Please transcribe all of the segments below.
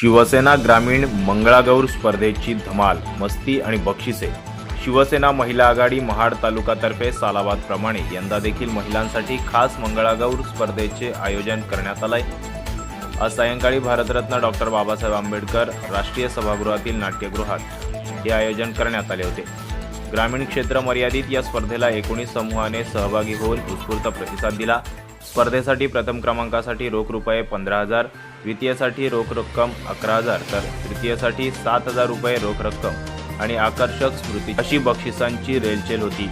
शिवसेना ग्रामीण मंगळागौर स्पर्धेची धमाल मस्ती आणि बक्षिसे. शिवसेना महिला आघाडी महाड तालुकातर्फे सालाबादप्रमाणे यंदा देखील महिलांसाठी खास मंगळागौर स्पर्धेचे आयोजन करण्यात आलंय. आज सायंकाळी भारतरत्न डॉक्टर बाबासाहेब आंबेडकर राष्ट्रीय सभागृहातील नाट्यगृहात हे आयोजन करण्यात आले होते. ग्रामीण क्षेत्र मर्यादित या स्पर्धेला एकोणीस समूहाने सहभागी होऊन उत्स्फूर्त प्रतिसाद दिला. स्पर्धेसाठी प्रथम क्रमांकासाठी रोख रुपये पंधरा हजार द्वितीयसाठी रोख रक्कम अकरा हजार तर तृतीयसाठी सात हजार रुपये रोख रक्कम आणि आकर्षक स्मृती. अशी बक्षिसांची रेलचेल होती.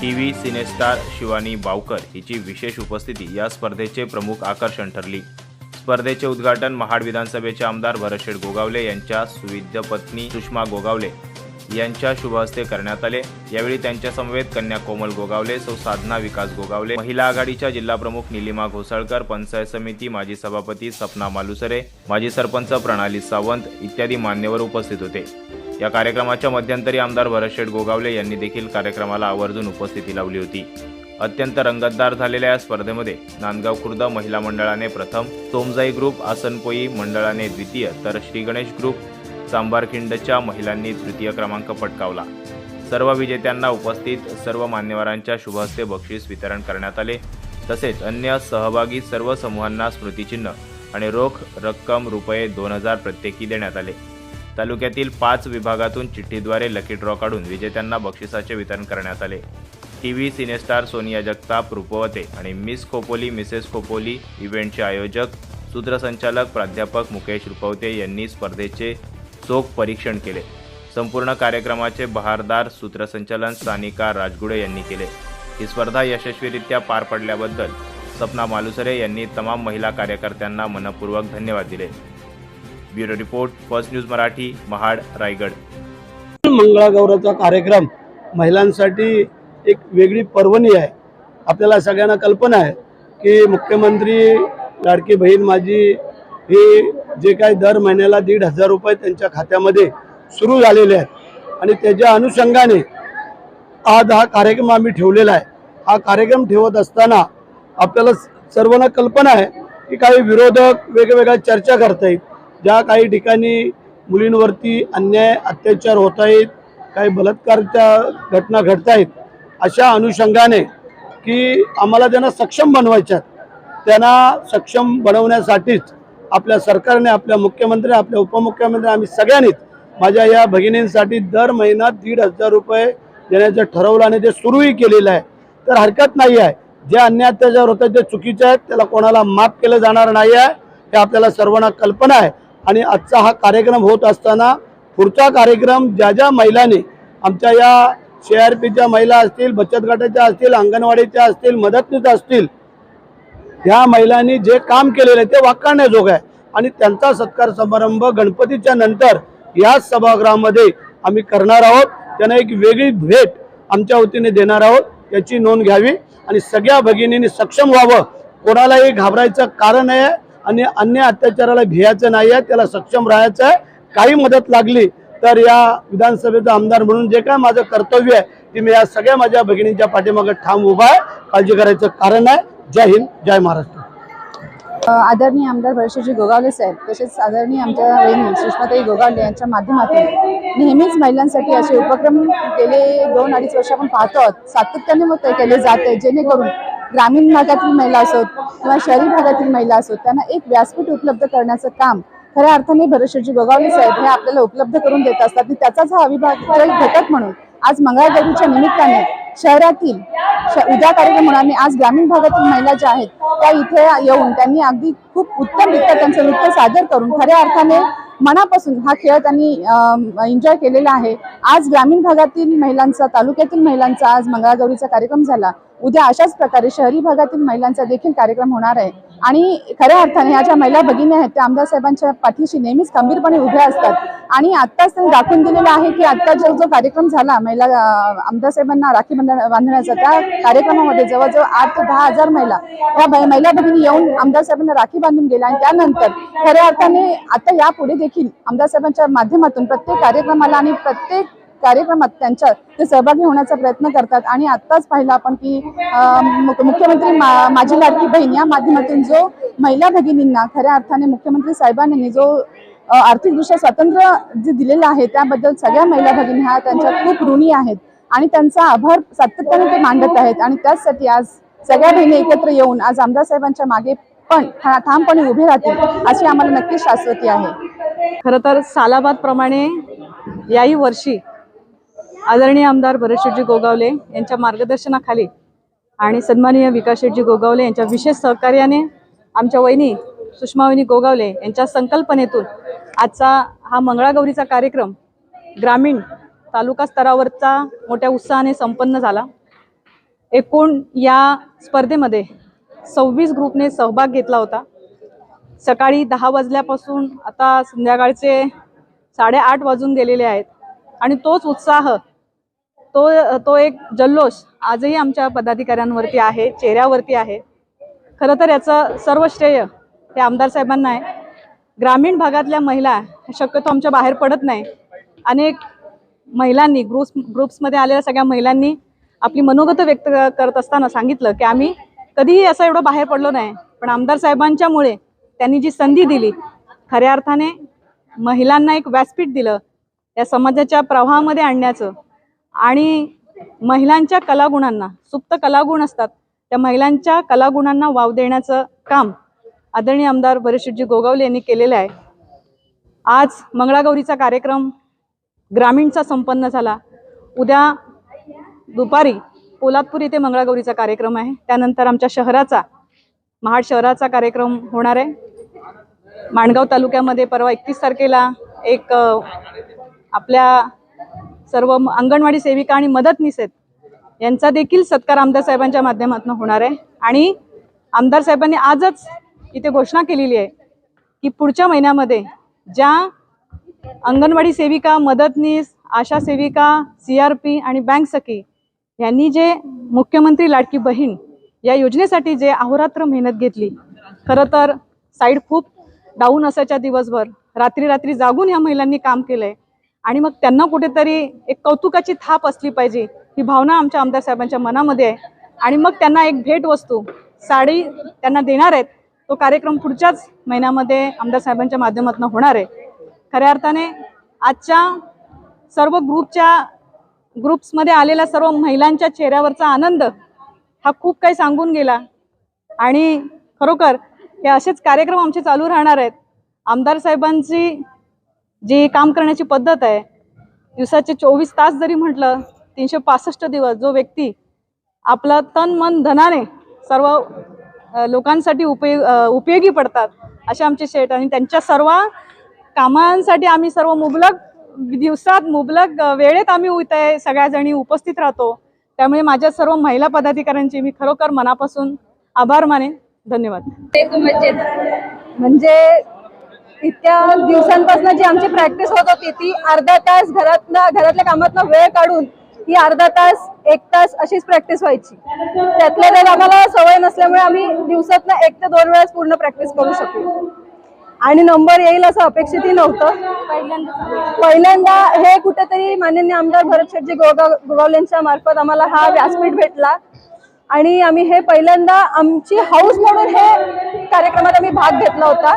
T V cine star Shivani Bavkar हिची विशेष उपस्थिती या स्पर्धेचे प्रमुख आकर्षण ठरली. स्पर्धेचे उद्घाटन महाड विधानसभेचे आमदार भरतशेठ गोगावले यांच्या सुविद्य पत्नी सुषमा गोगावले यांच्या शुभहस्ते करण्यात आले. यावेळी त्यांच्या समवेत कन्या कोमल गोगावले सौ साधना विकास गोगावले महिला आघाडीच्या जिल्हाप्रमुख निलिमा घोसाळकर पंचायत समिती माजी सभापती सपना मालुसरे माजी सरपंच प्रणाली सावंत इत्यादी मान्यवर उपस्थित होते. या कार्यक्रमाच्या मध्यंतरी आमदार भरतशेठ गोगावले यांनी देखील कार्यक्रमाला आवर्जून उपस्थिती लावली होती. अत्यंत रंगतदार झालेल्या या स्पर्धेमध्ये नांदगाव खुर्द महिला मंडळाने प्रथम सोमजाई ग्रुप आसनपोई मंडळाने द्वितीय तर श्री गणेश ग्रुप चांभारखिंडच्या महिलांनी तृतीय क्रमांक पटकावला. सर्व विजेत्यांना उपस्थित सर्व मान्यवरांच्या शुभहस्ते बक्षीस वितरण करण्यात आले. तसेच अन्य सहभागी सर्व समूहांना स्मृतिचिन्ह आणि रोख रक्कम रुपये दोन हजार प्रत्येकी देण्यात आले. तालुक्यातील पाच विभागातून चिठ्ठीद्वारे लकी ड्रॉ काढून विजेत्यांना बक्षिसाचे वितरण करण्यात आले. T V cine star Sonia Jagtap Rupwate आणि मिस खोपोली मिसेस खोपोली इव्हेंटचे आयोजक सूत्रसंचालक प्राध्यापक मुकेश रुपवते यांनी स्पर्धेचे चोख परीक्षण केले. संपूर्ण कार्यक्रमाचे बहारदार सूत्रसंचालन सानिका राजगुडे यांनी केले. ही स्पर्धा यशस्वीरित्या पार पडल्याबद्दल सपना मालुसरे यांनी तमाम महिला कार्यकर्त्यांना मनपूर्वक धन्यवाद दिले. Bureau report first news Marathi Mahad Raigad. मंगळागौराचा कार्यक्रम महिलांसाठी एक वेगळी पर्वणी आहे. आपल्याला सगळ्यांना कल्पना आहे की मुख्यमंत्री लाडकी बहीण माझी हे जे काही दर महिन्याला दीड हजार रुपये त्यांच्या खात्यामध्ये सुरू झालेले आहेत. आणि त्याच्या अनुषंगाने आज हा कार्यक्रम आम्ही ठेवलेला आहे. हा कार्यक्रम ठेवत असताना आपल्याला सर्वांना कल्पना आहे की काही विरोधक वेगवेगळ्या चर्चा करतायत ज्या काही ठिकाणी मुलींवरती अन्याय अत्याचार होत आहेत काही बलात्कारच्या घटना घडता येत अशा अनुषंगाने की आम्हाला त्यांना सक्षम बनवायच्यात. त्यांना सक्षम बनवण्यासाठीच आपल्या सरकारने आपल्या मुख्यमंत्री आपल्या उपमुख्यमंत्री आम्ही सगळ्यांनीच माझ्या या भगिनींसाठी दर महिना दीड हजार रुपये देण्याचं ठरवलं आणि ते सुरूही केलेलं आहे. तर हरकत नाही आहे. जे अन्य अत्याचार होतात ते चुकीचे आहेत त्याला कोणाला माफ केलं जाणार नाही आहे हे आपल्याला सर्वांना कल्पना आहे. आणि आजचा हा कार्यक्रम होत असताना पुढचा कार्यक्रम ज्या ज्या महिलांनी आमच्या या सी आर पीच्या महिला असतील बचत गटाच्या असतील अंगणवाडीच्या असतील मदतनीस असतील ह्या महिलांनी जे काम केलेलं आहे ते वाकारण्याजोगं आहे. आणि त्यांचा सत्कार समारंभ गणपतीच्या नंतर याच सभागृहामध्ये आम्ही करणार आहोत. त्यांना एक वेगळी भेट आमच्या वतीने देणार आहोत. याची नोंद घ्यावी आणि सगळ्या भगिनींनी सक्षम व्हावं. कोणालाही घाबरायचं कारण आहे आणि अन्य अत्याचाराला भियायचं नाही आहे. त्याला सक्षम राहायचं आहे. काही मदत लागली तर या विधानसभेचा आमदार म्हणून जे काय माझं कर्तव्य आहे ते मी या सगळ्या माझ्या भगिनींच्या पाठीमागे ठाम उभा आहे. काळजी करायचं कारण आहे. जय हिंद जय महाराष्ट्र. आदरणीय आमदार वर्षाजी गोगावले साहेब तसेच आदरणीय आमच्या वहिनी सुषमाताई गोगावले यांच्या माध्यमातून नेहमीच महिलांसाठी असे उपक्रम गेले दोन अडीच वर्ष आपण पाहतो आहोत. सातत्याने मग केले जात आहे. जेणेकरून ग्रामीण भागातील महिला असोत किंवा शहरी भागातील महिला असोत त्यांना एक व्यासपीठ उपलब्ध करण्याचं काम खऱ्या अर्थाने भरतशेठजी गोगावले साहेब हे आपल्याला उपलब्ध करून देत असतात. आणि त्याचाच हा अविभाग घटक म्हणून आज मंगळागौरीच्या निमित्ताने शहरातील उद्या कार्यक्रम होणार. आणि आज ग्रामीण भागातील महिला ज्या आहेत त्या इथे येऊन त्यांनी अगदी खूप उत्तमरित्या त्यांचं नृत्य सादर करून खऱ्या अर्थाने मनापासून हा खेळ त्यांनी एन्जॉय केलेला आहे. आज ग्रामीण भागातील महिलांचा तालुक्यातील महिलांचा आज मंगळागौरीचा कार्यक्रम झाला. उद्या अशाच प्रकारे शहरी भागातील महिलांचा देखील कार्यक्रम होणार आहे. आणि खऱ्या अर्थाने ह्या ज्या महिला भगिनी आहेत त्या आमदार साहेबांच्या पाठीशी नेहमीच खंबीरपणे उभ्या असतात. आणि आत्ताच त्यांनी दाखवून दिलेलं आहे की आत्ता जो जो कार्यक्रम झाला महिला आमदार साहेबांना राखी बंधन बांधण्याचा त्या कार्यक्रमामध्ये जवळजवळ आठ ते दहा हजार महिला या महिला भगिनी येऊन आमदार साहेबांना राखी बांधून गेल्या आणि त्यानंतर खऱ्या अर्थाने आता यापुढे देखील आमदार साहेबांच्या माध्यमातून प्रत्येक कार्यक्रमाला आणि प्रत्येक कार्यक्रमात त्यांच्या ते सहभागी होण्याचा प्रयत्न करतात. आणि आत्ताच पाहिलं आपण की मुख्यमंत्री मा- माझी लाडकी बहीण या माध्यमातून जो महिला भगिनींना खऱ्या अर्थाने मुख्यमंत्री साहेबांनी जो आर्थिकदृष्ट्या स्वातंत्र्य जे दिलेलं आहे त्याबद्दल सगळ्या महिला भगिनी ह्या त्यांच्या खूप ऋणी आहेत. आणि त्यांचा आभार सातत्याने ते मांडत आहेत. आणि त्याचसाठी आज सगळ्या बहिणी एकत्र येऊन आज आमदार साहेबांच्या मागे पण ठामपणे उभे राहतील अशी आम्हाला नक्कीच शाश्वती आहे. खरं तर सालाबाद प्रमाणे याही वर्षी आदरणीय आमदार भरतशेठजी गोगावले यांच्या मार्गदर्शनाखाली आणि सन्माननीय विकासशेठजी गोगावले यांच्या विशेष सहकार्याने आमच्या वहिनी सुषमावहिनी गोगावले यांच्या संकल्पनेतून आजचा हा मंगळागौरीचा कार्यक्रम ग्रामीण तालुका स्तरावरचा मोठ्या उत्साहाने संपन्न झाला. एकूण या स्पर्धेमध्ये सव्वीस ग्रुपने सहभाग घेतला होता. सकाळी दहा वाजल्यापासून आता संध्याकाळचे साडेआठ वाजून गेलेले आहेत आणि तोच उत्साह तो तो एक जल्लोष आजही आमच्या पदाधिकाऱ्यांवरती आहे चेहऱ्यावरती आहे. खरं तर याचं सर्व श्रेय हे आमदार साहेबांना आहे. ग्रामीण भागातल्या महिला शक्यतो आमच्या बाहेर पडत नाही. अनेक महिलांनी ग्रुप्स ग्रुप्समध्ये आलेल्या सगळ्या महिलांनी आपली मनोगत व्यक्त करत असताना सांगितलं की आम्ही कधीही असं एवढं बाहेर पडलो नाही पण आमदार साहेबांच्यामुळे त्यांनी जी संधी दिली खऱ्या अर्थाने महिलांना एक व्यासपीठ दिलं या समाजाच्या प्रवाहामध्ये आणण्याचं आणि महिलांच्या कलागुणांना सुप्त कलागुण असतात त्या महिलांच्या कलागुणांना वाव देण्याचं काम आदरणीय आमदार बरेशजी गोगावले यांनी केलेलं आहे. आज मंगळागौरीचा कार्यक्रम ग्रामीणचा संपन्न झाला. उद्या दुपारी पोलादपूर येथे मंगळागौरीचा कार्यक्रम आहे. त्यानंतर आमच्या शहराचा महाड शहराचा कार्यक्रम होणार आहे. माणगाव तालुक्यामध्ये परवा एकतीस तारखेला एक आपल्या सर्व अंगणवाडी सेविका आणि मदतनीस आहेत यांचा देखील सत्कार आमदार साहेबांच्या माध्यमातून होणार आहे. आणि आमदार साहेबांनी आजच इथे घोषणा केलेली आहे की पुढच्या महिन्यामध्ये ज्या अंगणवाडी सेविका मदतनीस आशा सेविका सी आर पी आणि बँक सखी यांनी जे मुख्यमंत्री लाडकी बहीण या योजनेसाठी जे अहोरात्र मेहनत घेतली खरं तर साईड खूप डाऊन असायच्या दिवसभर. रात्री रात्री जागून ह्या महिलांनी काम केलंय. आणि मग त्यांना कुठेतरी एक कौतुकाची थाप असली पाहिजे ही भावना आमच्या आमदार साहेबांच्या मनामध्ये आहे. आणि मग त्यांना एक भेट वस्तू साडी त्यांना देणार आहेत. तो कार्यक्रम पुढच्याच महिन्यामध्ये आमदार साहेबांच्या माध्यमातून होणार आहे. खऱ्या अर्थाने आजच्या सर्व ग्रुपच्या ग्रुप्समध्ये आलेल्या सर्व महिलांच्या चेहऱ्यावरचा आनंद हा खूप काही सांगून गेला. आणि खरोखर हे असेच कार्यक्रम आमचे चालू राहणार आहेत. आमदार साहेबांची जी काम करण्याची पद्धत आहे दिवसाचे चोवीस तास जरी म्हटलं तीनशे पासष्ट दिवस जो व्यक्ती आपलं तन मन धनाने सर्व लोकांसाठी उपयोग उपयोगी पडतात असे आमचे शेठ आणि त्यांच्या सर्व कामांसाठी आम्ही सर्व मुबलक दिवसात मुबलक वेळेत आम्ही इथे सगळ्याजणी उपस्थित राहतो. त्यामुळे माझ्या सर्व महिला पदाधिकाऱ्यांचे मी खरोखर मनापासून आभार मानेन. धन्यवाद. म्हणजे इतक्या दिवसांपासून जी आमची प्रॅक्टिस होत होती ती अर्धा तास घरातनं घरातल्या कामातनं वेळ काढून ही अर्धा तास एक तास अशीच प्रॅक्टिस व्हायची. त्यातल्या त्यात आम्हाला सवय नसल्यामुळे आम्ही दिवसातनं एक ते दोन वेळेस पूर्ण प्रॅक्टिस करू शकलो. आणि नंबर येईल असं अपेक्षितही नव्हतं. पहिल्यांदा हे कुठेतरी माननीय आमदार भरत शेटजी गोगाव गोगावलेंच्या मार्फत आम्हाला हा व्यासपीठ भेटला. आणि आम्ही हे पहिल्यांदा आमची हाऊस म्हणून हे कार्यक्रमात आम्ही भाग घेतला होता.